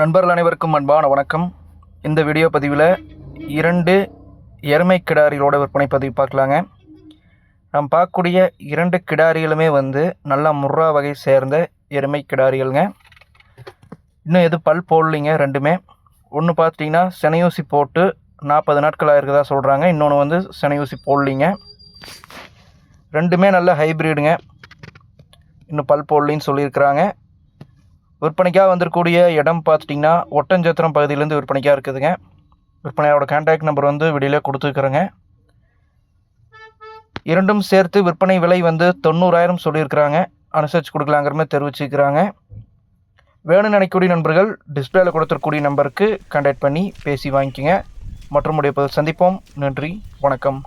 நண்பர்கள் அனைவருக்கும் அன்பான வணக்கம். இந்த வீடியோ பதிவில் இரண்டு எருமை கிடாரிகளோட விற்பனை பதிவு பார்க்கலாங்க. நாம் பார்க்கக்கூடிய இரண்டு கிடாரிகளுமே வந்து நல்ல முர்ரா வகை சேர்ந்த எருமை கிடாரிகள்ங்க. இன்னும் எது பல் போடலிங்க ரெண்டுமே. ஒன்று பார்த்தீங்கன்னா செனையூசி போட்டு நாற்பது நாட்கள் ஆயிருக்கதா சொல்கிறாங்க இன்னொன்று வந்து செனையூசி போடலிங்க. ரெண்டுமே நல்ல ஹைப்ரிடுங்க இன்னும் பல் போடலின்னு சொல்லியிருக்கிறாங்க. விற்பனைக்காக வந்திருக்கக்கூடிய இடம் பார்த்துட்டிங்கன்னா ஒட்டஞ்சத்திரம் பகுதியிலேருந்து விற்பனைக்காக இருக்குதுங்க. விற்பனையோட கான்டாக்ட் நம்பர் வந்து வெளியில் கொடுத்துருக்குறேங்க. இரண்டும் சேர்த்து விற்பனை விலை வந்து தொண்ணூறாயிரம் சொல்லியிருக்கிறாங்க. அனுசரித்து கொடுக்கலாங்கிற மாதிரி தெரிவிச்சுக்கிறாங்க வேணும்னு நினைக்கக்கூடிய நண்பர்கள் டிஸ்பிளேல கொடுத்துருக்கூடிய நம்பருக்கு கான்டாக்ட் பண்ணி பேசி வாங்கிக்கோங்க. மற்றும் உடைய சந்திப்போம். நன்றி வணக்கம்.